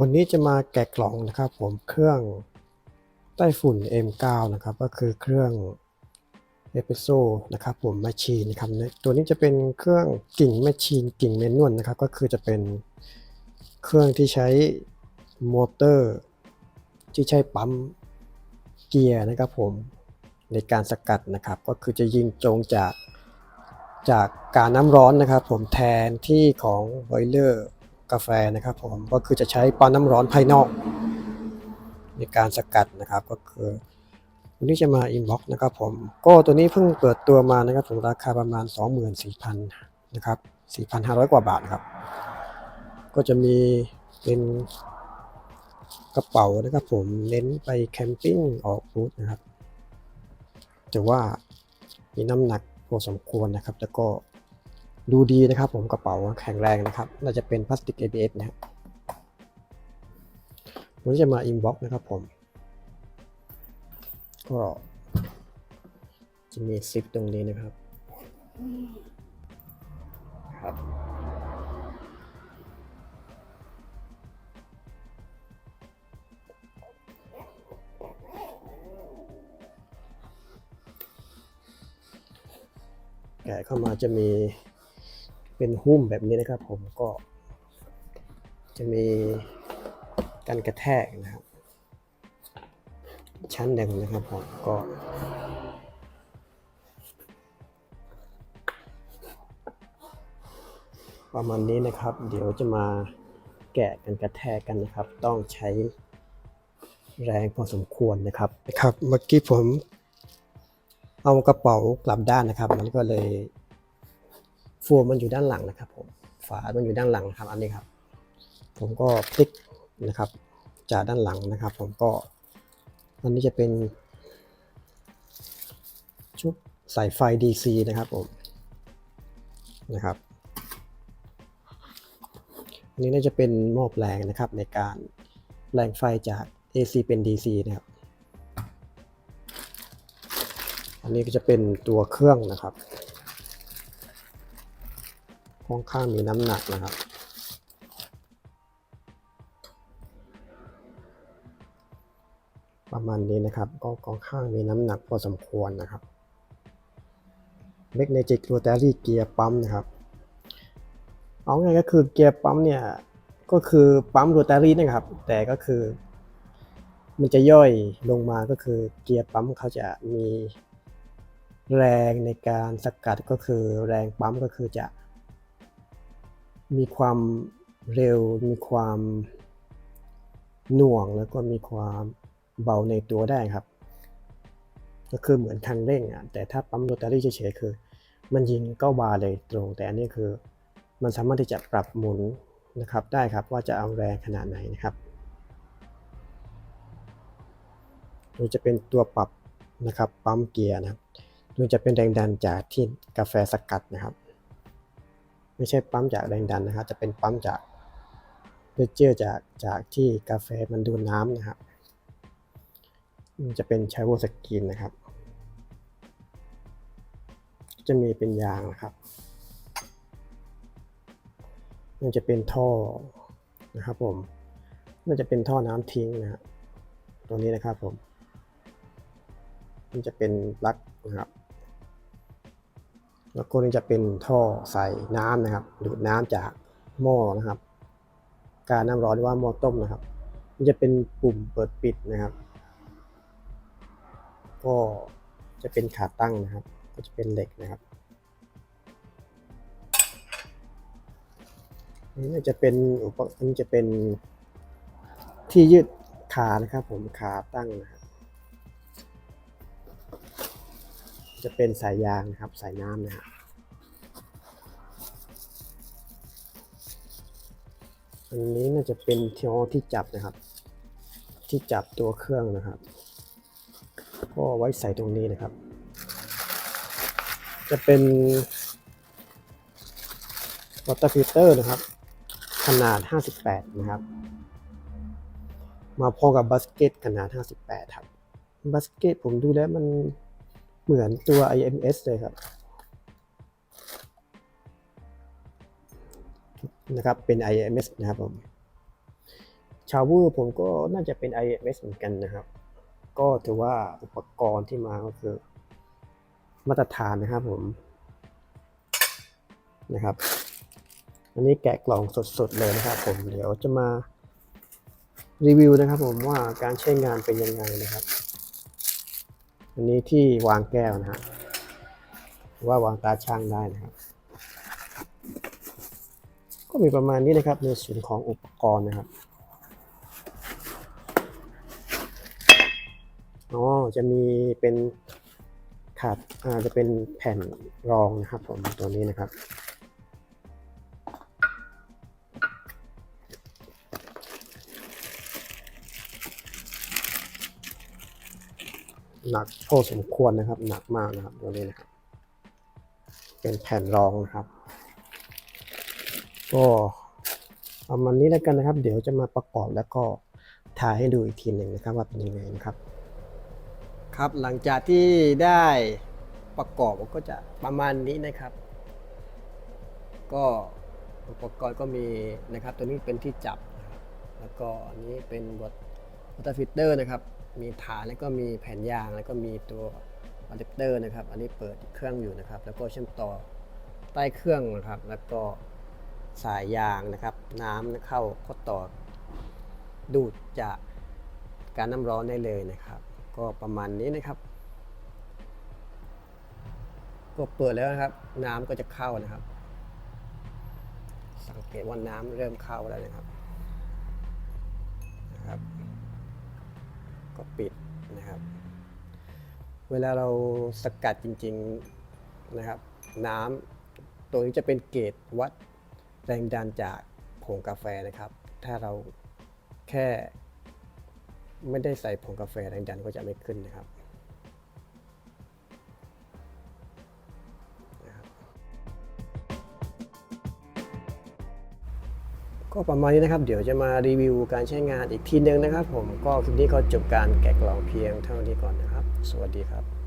วันนี้จะมาแกะกล่องนะครับ ผมเครื่องไต้ฝุ่น M9 นะครับ ก็คือเครื่องเอสเปรสโซนะครับผมแมชชีนนะครับตัวนี้จะเป็นเครื่องกิ่งแมชชีนกิ่งเมนนวลนะครับ ก็คือจะเป็นเครื่องที่ใช้มอเตอร์ ที่ใช้ปั๊มเกียร์นะครับผมในการสกัดนะครับ ก็คือจะยิงตรงจากจากการน้ำร้อนนะครับ ผมแทนที่ของบอยเลอร์ กาแฟนะครับผมก็คือจะใช้ปั๊มน้ำร้อนภายนอก ในการสกัดนะครับก็คือวันนี้จะมาอินบ็อกนะครับผมก็ตัวนี้เพิ่งเปิดตัวมานะครับผมราคาประมาณ 24,000นะครับ4,500 กว่าบาทครับ ก็จะมีเป็นกระเป๋านะครับผมเน้นไปแคมปิ้งออกบูธนะครับแต่ว่ามีน้ำหนักพอสมควรนะครับ แล้วก็ ดูดีนะครับผมกระเป๋าแข็งแรงนะครับ น่าจะเป็นพลาสติก ABS นะครับวันนี้จะมาอินบ็อกนะครับผม ก็จะมีซิปตรงนี้นะครับ ครับแกะเข้ามาจะมี เป็นหุ้มแบบนี้นะครับ ผมก็ จะมีการกระแทกนะครับ ชั้นหนึ่งนะครับผมก็ประมาณนี้นะครับ เดี๋ยวจะมาแกะกันกระแทกกันนะครับ ต้องใช้แรงพอสมควรนะครับนะครับ เมื่อกี้ผมเอากระเป๋ากลับด้านนะครับ มันก็เลย โฟมมันอยู่ด้านหลังนะครับผมฝา มันอยู่ด้านหลังนะครับอันนี้ครับ ผมก็พลิกนะครับจากด้านหลังนะครับ ผมก็อันนี้จะเป็นชุบสายไฟ DC นะครับผมนะครับอันนี้น่าจะเป็นหม้อแปลงนะครับ ในการแปลงไฟจาก AC เป็น DC นะครับ อันนี้ก็จะเป็นตัวเครื่องนะครับ ค่อนข้างมีน้ำหนักนะครับ ประมาณนี้นะครับ ก็ค่อนข้างมีน้ำหนักพอสมควรนะครับเมกเนจิกโรตารี่เกียร์ปั๊มนะครับ เอาไงก็คือเกียร์ปั๊มเนี่ย ก็คือปั๊มโรตารี่นะครับ แต่ก็คือ มันจะย่อยลงมาก็คือเกียร์ปั๊มเขาจะมีแรงในการสกัดก็คือแรงปั๊มก็คือจะ มีความเร็ว มีความหน่วงแล้วก็มีความเบาในตัวได้ครับ ก็คือเหมือนคันเร่งอะแต่ถ้าปั๊มโรตารี่เฉยๆคือ มันยิงเก้าบาร์เลยตรง แต่อันนี้คือมันสามารถที่จะปรับหมุนนะครับได้ครับว่าจะเอาแรงขนาดไหนนะครับโดยจะเป็นตัวปรับนะครับปั๊มเกียร์นะครับโดยจะเป็นแรงดันจากที่กาแฟสกัดนะครับ ไม่ใช่ปั๊มจากแรงดันนะครับจะเป็นปั๊มจากเพรสเจอร์จากจากที่กาแฟมันดูดน้ำนะครับมันจะเป็นใช้โวสกรีนนะครับ จะมีเป็นยางนะครับมันจะเป็นท่อนะครับผมมันจะเป็นท่อน้ำทิ้งนะฮะตัวนี้นะครับผม มันจะเป็นปลั๊กนะครับ แล้วก็นี่จะเป็นท่อใส่น้ำนะครับ ดูดน้ำจากหม้อนะครับ การน้ำร้อนหรือว่าหม้อต้มนะครับมันจะเป็นปุ่มเปิดปิดนะครับ ก็จะเป็นขาตั้งนะครับ ก็จะเป็นเหล็กนะครับนี่จะเป็นอุปกรณ์จะเป็นที่ยืดขานะครับ ผมขาตั้งนะครับ จะเป็นสายยางนะครับสายน้ำนะครับอันนี้น่าจะเป็นเที่ที่จับนะครับ ที่จับตัวเครื่องนะครับ ก็ไว้ใส่ตรงนี้นะครับ จะเป็น water filter นะครับ ขนาด 58 นะครับ มาพอกับบาสเกตขนาด 58 ครับบาสเกตผมดูแล้วมัน เหมือนตัว IMS เลยครับนะครับเป็น IMS นะครับผมชาวเวอร์ผมก็น่าจะเป็น IMS เหมือนกันนะครับ ก็ถือว่าอุปกรณ์ที่มาก็คือมาตรฐานนะครับผมนะครับ อันนี้แกะกล่องสดๆเลยนะครับผมเดี๋ยวจะมารีวิวนะครับผมว่าการใช้งานเป็นยังไงนะครับ อันนี้ที่วางแก้วนะฮะว่าวางตาช่างได้นะครับ ก็มีประมาณนี้นะครับในส่วนของอุปกรณ์นะครับอ๋อจะมีเป็นขาดอ่าจะเป็นแผ่นรองนะครับผมตัวนี้นะครับ หนักพอสมควรนะครับ หนักมากนะครับตัวนี้นะครับ เป็นแผ่นรองนะครับ ก็ประมาณนี้แล้วกันนะครับ เดี๋ยวจะมาประกอบแล้วก็ถ่ายให้ดูอีกทีหนึ่งนะครับว่าเป็นยังไงนะครับ ครับหลังจากที่ได้ประกอบก็จะประมาณนี้นะครับ ก็อุปกรณ์ก็มีนะครับ ตัวนี้เป็นที่จับ แล้วก็อันนี้เป็นบท ตอร์ฟิลเตอร์นะครับ มีฐานแล้วก็มีแผ่นยาง แล้วก็มีตัวอะแดปเตอร์นะครับ อันนี้เปิดเครื่องอยู่นะครับ แล้วก็เชื่อมต่อใต้เครื่องนะครับ แล้วก็สายยางนะครับ น้ำเข้าก็ต่อดูดจากการน้ำร้อนได้เลยนะครับ ก็ประมาณนี้นะครับ ก็เปิดแล้วนะครับ น้ำก็จะเข้านะครับ สังเกตว่าน้ำเริ่มเข้าแล้วนะครับนะครับ ก็ปิดนะครับ เวลาเราสกัดจริงๆนะครับ น้ำตัวนี้จะเป็นเกจวัดแรงดันจากผงกาแฟนะครับ ถ้าเราแค่ไม่ได้ใส่ผงกาแฟแรงดันก็จะไม่ขึ้นนะครับนะครับ ก็ประมาณนี้นะครับ เดี๋ยวจะมารีวิวการใช้งานอีกทีนึงนะครับ ผมก็คลิปนี้ก็จบการแกะกล่องเพียงเท่านี้ก่อนนะครับ สวัสดีครับ